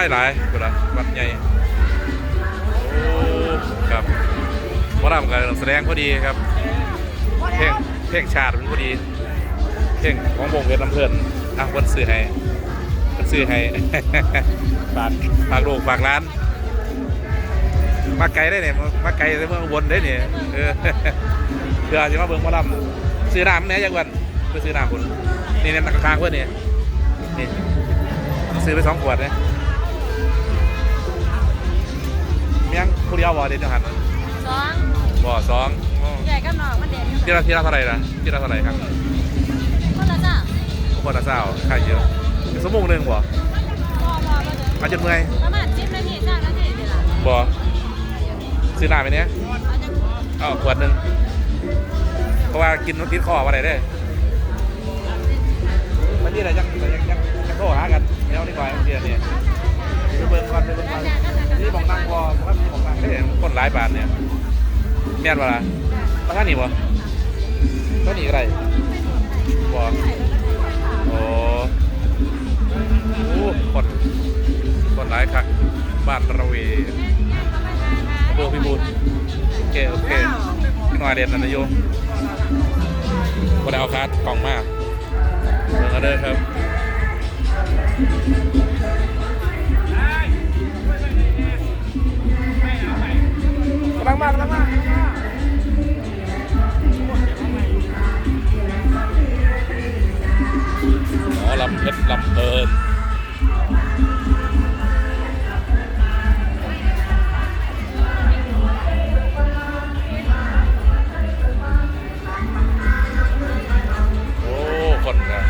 ายหลายคนละวัดใหญ่โอ้ครับหมอลำกันแสดงพอดีครับ เพลงเพลงชาติมันพอดี เพลงของวงเพชรลำเพลินอะคนซื้อให้คนซื้อให้ ฝากฝากลูกฝากร้าน มาไกลได้เนี่ยมาไกลในเมืองอุบลได้เนี่ยเออเพื่อจะมาเบิ่งหมาลำซื้อน้ำเนี่ยยังวันไปซื้อน้ำคุณนี่เนี่ยตักลางเพื่อนเนี่ยนี่ซื้อไปสองขวดเนี่ย เมียงผู้เดียวบ่เด็ดจังหันสองบ่สองอ๋อใหญ่กับน้องมันเด่นอยู่ที่ละที่ละเท่าไหร่ละที่ละเท่าไหร่ครับคนละจ้าคนละเศร้าค่าเยอะสมมุงหนึ่งบ่พอพอมาเด้ออาจจะเมื่อยประมาณสิบนาทีจ้านาทีเดียวละบ่ซื้อน้ำไปเนี้ยเอาจังเอาขวดหนึ่งเพราะว่ากินมันติดคอมาได้เด้อมันนี่อะไรยังยังยังยังโทรหากันเดี๋ยวนี่ก่อนเดี๋ยวเนี่ยไป เบิ่งก่อนเบิ่งก่อนนี่มองนั่งพอว่ามีมองนั่งได้คนหลายบาทเนี่ยแม่นวะล่ะมาท่านนี่บ่ท่านนี่อะไรบ่โอ้โหคนคนหลายคักบ้านระเวอำเภอพิบูลโอเคโอเคพี่หน่อยเด่นนันนายโยคนเอาคาร์ดกล่องมากเบิ่งกันเด้อครับ งมากำลังมาหมอลำเพชรลำเพลินโอ้คนครับ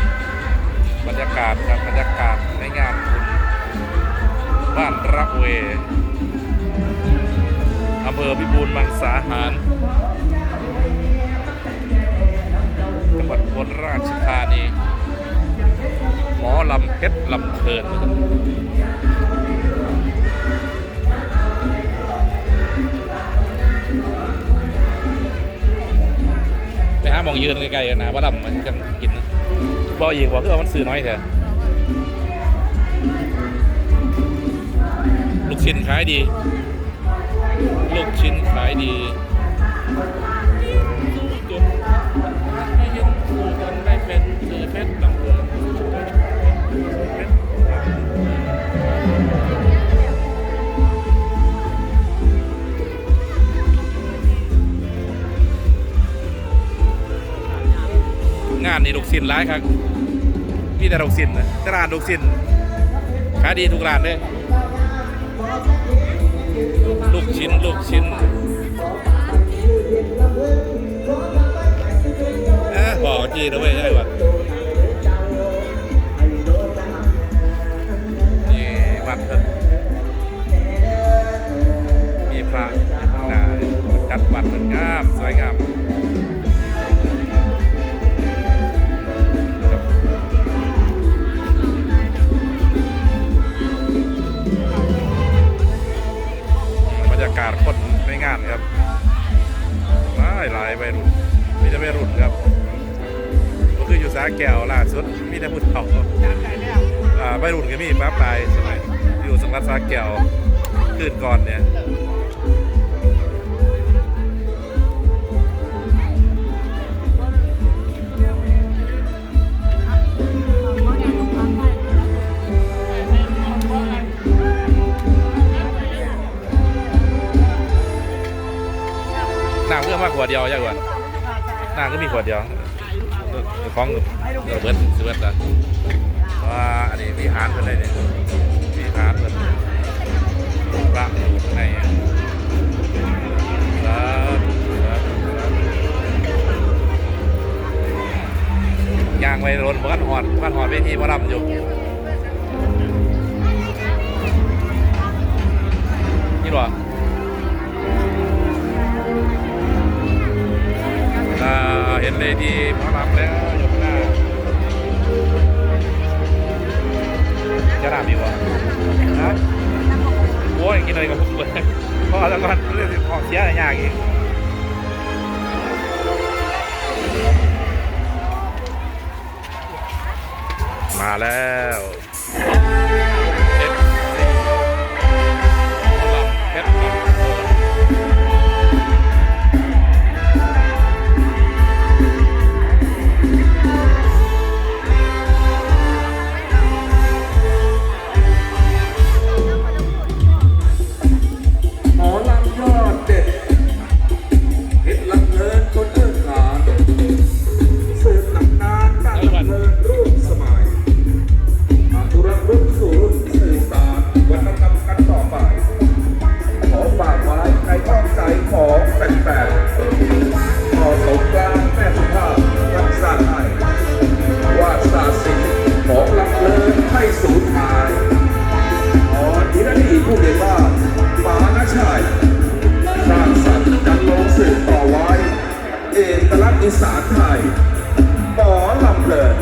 บรรยากาศครับบรรยากาศในงานบุญบ้านรักเว พิบูลมังสาหารจังหวัดอุบลราชธานีหมอลำเพชรลำเพลินไปหามองยืนไกลๆนะว่าลำมันกันกินบ่อีกบอกคือว่ามันซื้อน้อยเถอะลูกชิ้นขายดี ลูกชิ้นขายดีจนไม่เห็นคู่กันได้เป็นคือเพชรลำเพลินงานนี่ลูกชิ้นร้ายครับมีแต่ลูกชิ้นนะต่ร้านลูกชิ้นขายดีทุกร้านเลย ลูกชิ้น ลูกชิ้นอะบอกจีนะเว้ยใช่ป่ะนี่วัดเถอะมีพระนาจัดวัดมันงาม สวยงาม อยู่สังกัดสาแก้วคืนก่อนเนี่ยน้ำเพื่อมากขวดเดียวใช่กว่าน้ำก็มีขวดเดียวเจ้าของเบิร์ดเบิร์ดละว่าอันนี้มีฮาร์ดเพื่อนเลยเนี่ย ระอยู่ข้างในอ่รับครับครับย่างไปรถบ้านหอดบ้านหอดเวทีหมาลำอยู่นี่หรออ่าเห็นเลยที่พระรามแล้วอยู่ข้างหน้าจะรามดีกว่านะ โอ้ยกินอะไรกับผมเลยพอแล้วกันเรื่องของเสียอะไรยากอีกมาแล้ว อีสานไทยหมอลำเพลิน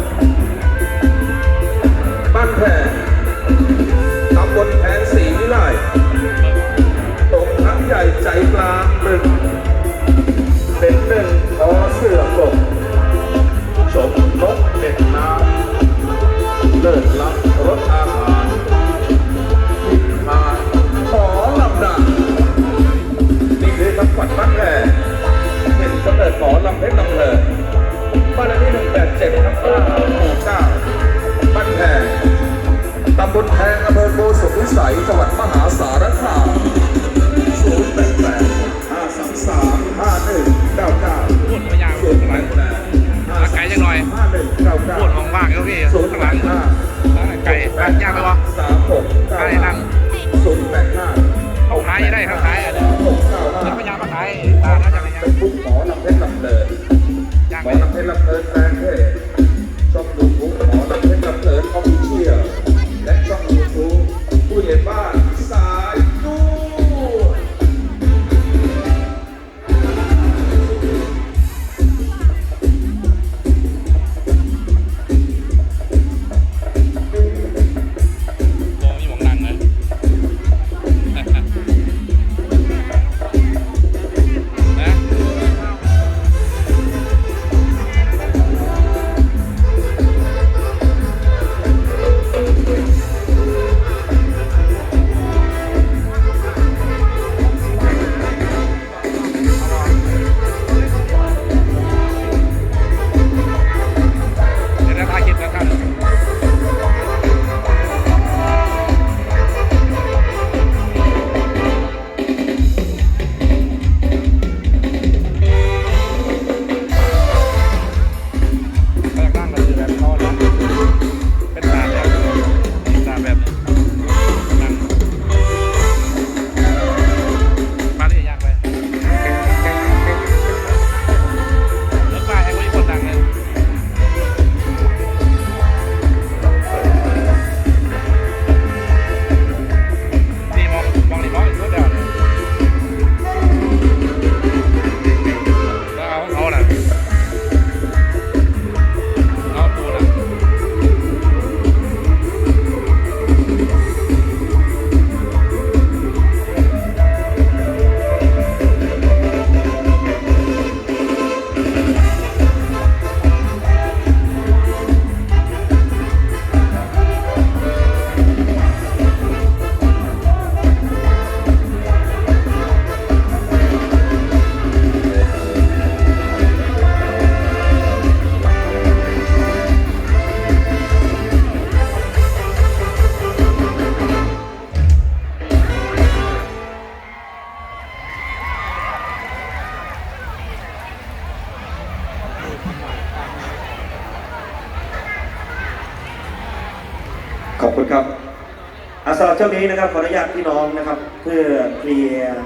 อาสำหรับช่วงนี้นะครับขออนุญาตพี่น้องนะครับ เพื่อเคลียร์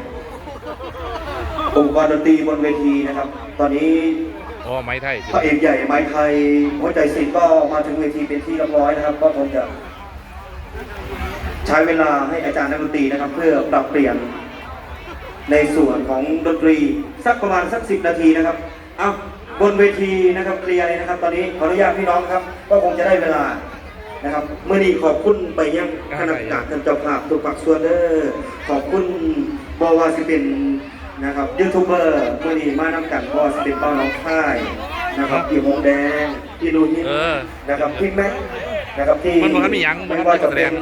องค์กรดนตรีบนเวทีนะครับ ตอนนี้โอ้ไม้ไทยพระเอกใหญ่ไม้ไทยหัวใจสิทก็มาถึงเวทีเป็นที่เรียบร้อยนะครับ ก็คงจะใช้เวลาให้อาจารย์นักดนตรีนะครับ เพื่อปรับเปลี่ยนในส่วนของดนตรีสักประมาณสักสิบนาทีนะครับเอาบนเวทีนะครับเคลียร์เลยนะครับ ตอนนี้ขออนุญาตพี่น้องครับ ก็คงจะได้เวลา นะครับเมื่อนี้ขอบคุณไปยังคณะกรรมการท่านเจ้าภาพทุกภาคส่วนเด้อขอบคุณบว่าสิเป็นนะครับยูทูบเบอร์เมื่อนี้มานำกันบว่าสิเป็นเป้าน้องค่ายนะครับพี่หงแดงพี่ลูนิดเออนะครับพี่แม็กนะครับที่มันบ่ทันมีหยังบ่ทันมีไม่ว่าจะแสดเป็นง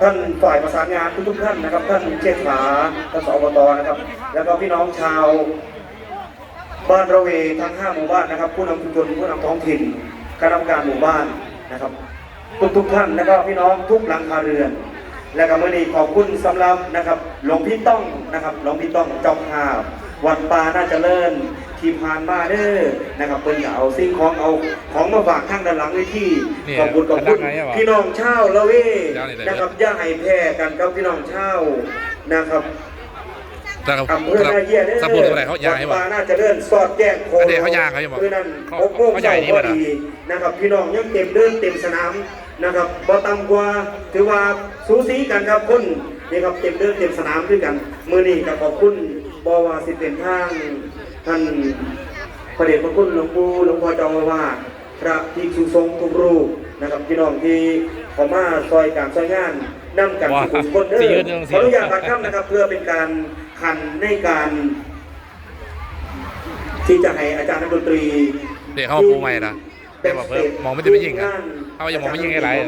ท่านฝ่ายประสานงานทุกๆท่านนะครับท่านเชษฐาท่านสอบตนะครับ แล้วก็พี่น้องชาว บ้านระเวทั้ง 5 หมู่บ้านนะครับ ผู้นำชุมชนผู้นำท้องถิ่นคณะกรรมการหมู่บ้านนะครับ ทุกทุกๆท่านแล้วก็พี่น้องทุกหลังคาเรือน และก็มื่อนี้ขอบคุณสำหรับนะครับหลวงพี่ต้องนะครับหลวงพี่ต้องเจอมภาพวัดป่าน่าเจริญที่ผ่านมาเด้อนะครับเพิ่นก็เอาสิ่งของเอาของมาฝากข้างด้านหลังไว้ที่นี่ขอบคุณขอบคุณพนักงานเนี่ยเหรอพี่น้องชาวละเวเจ้านี่ได้นะครับอย่าให้แพ้กันครับพี่น้องชาวนะครับแต่เขาอำเภอนาเยียเด้อถ้าพูดอะไรเขายางให้วับ่ดป่าน่าเจริญสอดแจ้งโคอันนี้เขายางเขาอยู่บ่คือนั่นเขาหกโมงเขาใหญ่เช้านี่พบ่อน่ะดีนะครับพี่น้องยังเต็มเดินเต็มสนาม นะครับบ่ต่ำกว่าถือว่าสูสีกันครับคนนี่ครับเต็มเดินเต็มสนามด้วยกันมื้อนี้ก็ขอบคุณบ่ว่าสิเป็นทางท่านพระเดชพระคุณหลวงปู่หลวงพ่อเจ้าอาวาสพระภิกษุสงฆ์ทุกรูปนะครับพี่น้องที่เขอมาซอยการซอยงานนํกันว่าทุกคนเด้สิยือนเรื่องสิขออนุญาตตัดคำนะครับ เพื่อเป็นการขันในการ ที่จะให้อาจารย์นักดนตรีเดี๋ยวเขามาปูใหม่นะ เดี๋ยวบอกเพิ่มมองไม่ได้ไม่ยิงอะเอาอย่ามองไม่ยิงให้ไรอะ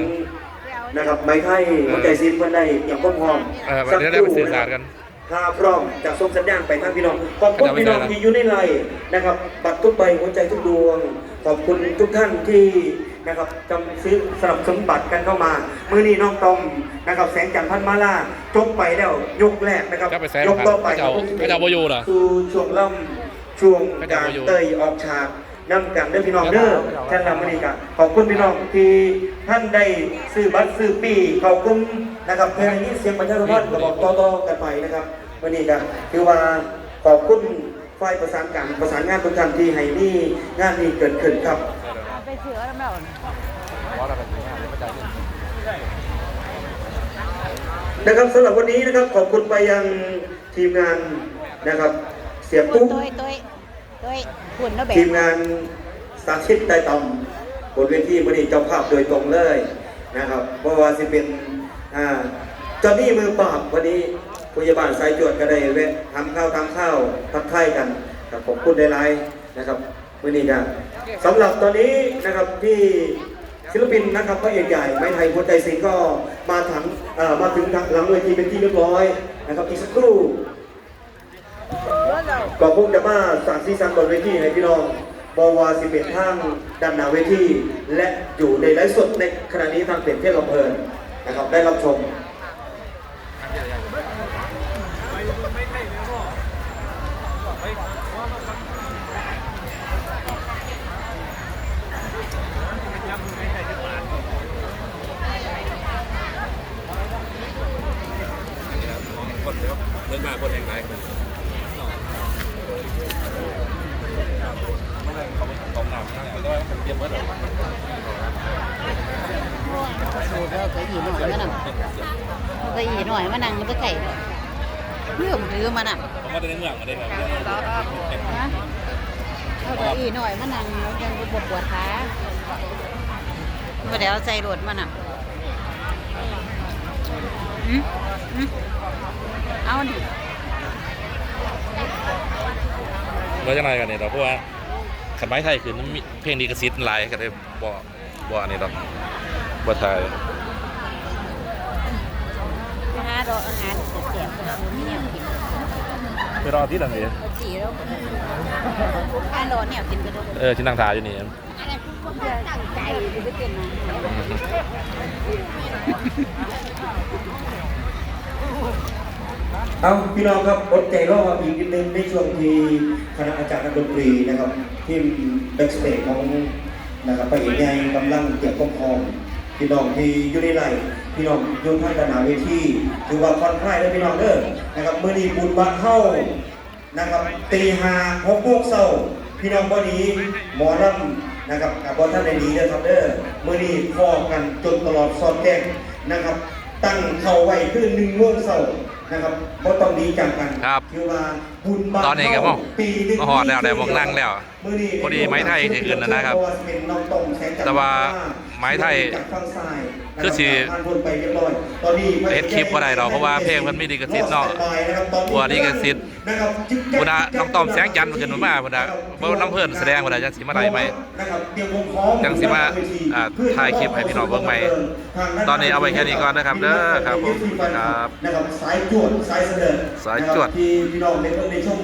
นะครับไม้ไทยหัวใจซีนเพื่อนได้อย่างพร้อมเออเดี๋ยวได้ไปสื่อสารกันถ้าพร้อมจะส่งสัญญาณไปทางพี่น้องขอบคุณพี่น้องที่อยู่ในไลน์นะครับบัตรทุกใบหัวใจทุกดวง ขอบคุณทุกท่านที่นะครับจำซื้อสนับสนุนบัตรกันเข้ามา มือนี้น้องตอมนะครับแสงจันทร์พันมาล่าจบไปแล้วยกแรกนะครับก็ไปแสงยกต่อไปเขาจะเอาเขาจะเอาบ่อยู่เหรอสู่ช่วงล่ำช่วงการเตยออกฉาก นำกันเด้อพี่น้องเด้อท่านนำมานี่กันขอบคุณพี่น้องที่ท่านได้ซื้อบัตรซื้อปีขอบคุณนะครับเพลงนี้เสียงประชาสัมพันธ์ก็บอกต่อๆกันไปนะครับวันนี้กันคือว่าขอบคุณฝ่ายประสานการประสานงานทุกท่านที่ให้นี่งานนี้เกิดขึ้นครับไปเสือแล้วแม่นะครับสำหรับวันนี้นะครับขอบคุณไปยังทีมงานนะครับ เสียปุ๊ก ตุ้ยตุ้ยตุ้ยหุ่นแล้วแบทีมงานสาธิตไต่ต่อมบนเวทีวันนี้เจ้าภาพโดยตรงเลยนะครับเพราะว่าสิเป็นอ่าเจอนี่มือปราบวันนี้พยาบาลสายจวดก็ได้เวะทำข้าวทำข้าวทักทายกันกับผมพูดได้ไรนะครับวันนี้กันสำหรับตอนนี้นะครับที่ศิลปินนะครับพระเอกใหญ่ไม้ไทยหัวใจสิงก็มาถึงมาถึงทางหลังเวทีเป็นที่เรียบร้อยนะครับอีกสักครู่ ก็คงจะมาสางสีสันบนเวทีให้พี่น้องบวาสิเป็นทางดันหน้าเวทีและอยู่ในไลฟ์สดในขณะนี้ทางเพจเทศลำเพลินนะครับได้รับชม คนเดียวเดินมาคนแห่งไหน ตองหนามนั่งก็ผมเตรียมไปอีหน่อยมานั่งไปอีหน่อยมานั่งมันก็ไก่เรื่องหรือมานั่งผมว่าจะได้เมืองมาได้ครับนะเอาไปอีหน่อยมานั่งยังปวดปวดขาเดี๋ยวใจรถมานั่งอืมอืมเอาดิเราจะไงกันเนี่ยเราพราะว่า ขันไม้ไทยคือมันมีเพลงดีกระซิบลายก็ได้บ่บ่อันนี้ดอกบ่ไทยอาหารดอกอาหารเสียบๆคนนี้เนี่ยกินไปรอที่หลังเอาจีแล้วอาโดนเนี่ยกินกระดูกเออที่นั่งทาอยู่นี่ตั้งใจดูไปเป็นนะ เอาพี่น้องครับอดใจรออีกนิดนึงในช่วงที่คณะอาจารย์นักดนตรีนะครับทีมแบ็กสเตจของนะครับพระเอกใหญ่กำลังเตรียมความพร้อมพี่น้องที่อยู่ในไร่พี่น้องอยู่ทางด้านหน้าเวทีถือว่าผ่อนคลายเลยพี่น้องเด้อนะครับเมื่อนี้บุญบัตรเข้านะครับตีห้าหกโมงเช้าพี่น้องบ่นี้หมอลำนะครับกับบอท่านในนี้เด้อครับเด้อเมื่อนี้พอกันจนตลอดซอดแจ้งนะครับ ตั้งเข้าไว้คือหนึ่งโมงเช้า นะครับบ่ต้องดีจังกันครับ คือว่าบุญบา ตอนนี้ก็มองปีหนึ่งมาหอดแล้วได้มองนั่งแล้วมื้นี้พอดีไม้ไทยที่อื่นน่ะนะครับเพาว่าเป็นน้องต้มแสงจันทร์แต่ว่าไม้ไทยจากฝั่งซ้ายนะรับคือสิผ่านพ้นไปเรียบร้อยตอนนี้เฮ็ดคลิปบ่ได้หรอกเพราะว่าเพลงมันมีลิขสิทธิ์เนาะรอสแตนบายนะครับตอนนี้กลัวลิขสิทธิ์นะครับจิ๊กแจ๊กพุ่นน่ะน้องต้อมแสงจันทร์มันขึ้นมาพุ่นน่ะบ่น้ำเพิ่นแสดงพุ่นน่ะจังสิมาได้ไหมนะครับเตรียมวงล้อมจังสิมาอ่าถ่ายคลิปให้พี่น้องเบิ่งใหม่ตอนนี้เอาไว้แค่นี้ก่อนนะครับเด้อครับผมครับนะครับสายจวดสายเสด็จสายจวดนะครับที่พี่น้องในในช่วง